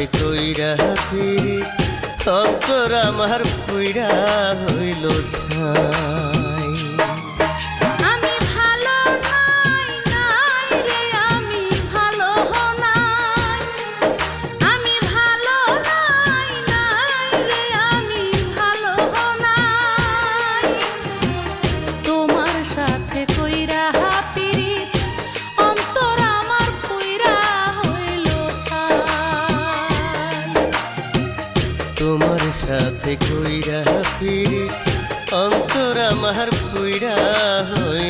হাতে কইরা ফিরি অন্তর আমার পুইরা হইল ছা সাথে কইরা ফিরি অন্তরা আমার পুইরা হয়ে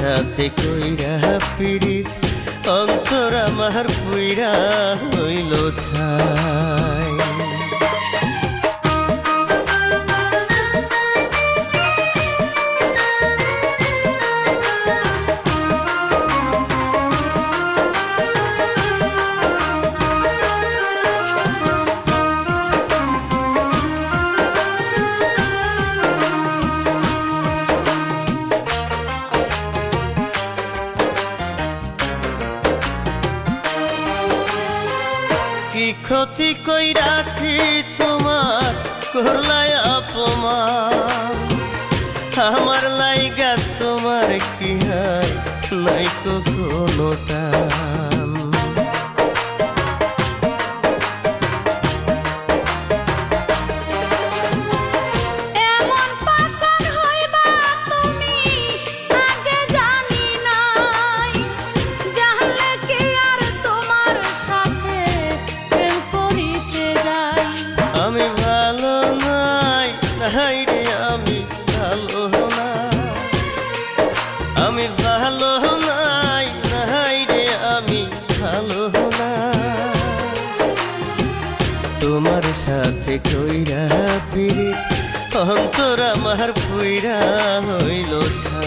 সাথে কইরা পিড়িত অন্তর আমার পুইরা হইল ছা কি ক্ষতি কইরাছি তোমার করলায় অপমান? আমার লাইগা হাতে কইরা পিড়ি অন্তর আমার পুইরা হইল ছা